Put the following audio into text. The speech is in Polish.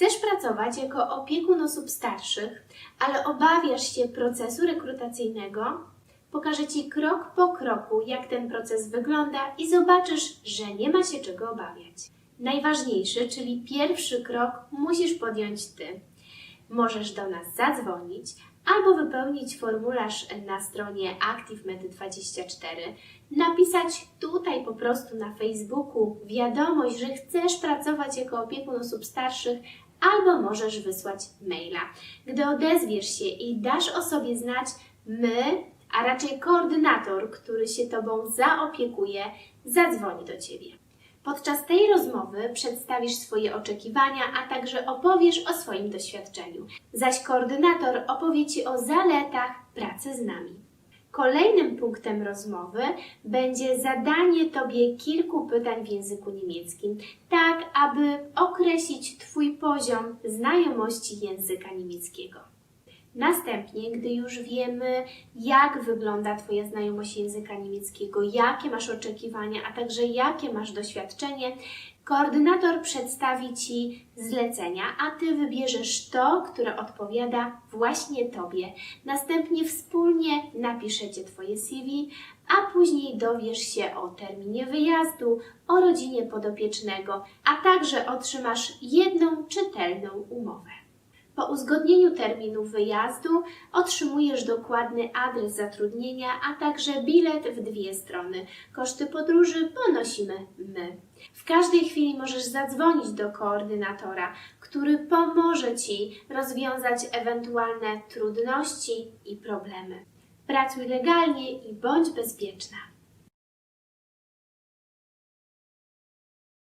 Chcesz pracować jako opiekun osób starszych, ale obawiasz się procesu rekrutacyjnego? Pokażę Ci krok po kroku, jak ten proces wygląda i zobaczysz, że nie ma się czego obawiać. Najważniejszy, czyli pierwszy krok, musisz podjąć Ty. Możesz do nas zadzwonić albo wypełnić formularz na stronie ActiveMed24, napisać tutaj po prostu na Facebooku wiadomość, że chcesz pracować jako opiekun osób starszych, albo możesz wysłać maila. Gdy odezwiesz się i dasz o sobie znać, my, a raczej koordynator, który się Tobą zaopiekuje, zadzwoni do Ciebie. Podczas tej rozmowy przedstawisz swoje oczekiwania, a także opowiesz o swoim doświadczeniu, zaś koordynator opowie Ci o zaletach pracy z nami. Kolejnym punktem rozmowy będzie zadanie Tobie kilku pytań w języku niemieckim, tak aby określić Twój poziom znajomości języka niemieckiego. Następnie, gdy już wiemy, jak wygląda Twoja znajomość języka niemieckiego, jakie masz oczekiwania, a także jakie masz doświadczenie, koordynator przedstawi Ci zlecenia, a Ty wybierzesz to, które odpowiada właśnie Tobie. Następnie wspólnie napiszecie Twoje CV, a później dowiesz się o terminie wyjazdu, o rodzinie podopiecznego, a także otrzymasz jedną czytelną umowę. Po uzgodnieniu terminu wyjazdu otrzymujesz dokładny adres zatrudnienia, a także bilet w dwie strony. Koszty podróży ponosimy my. W każdej chwili możesz zadzwonić do koordynatora, który pomoże Ci rozwiązać ewentualne trudności i problemy. Pracuj legalnie i bądź bezpieczna.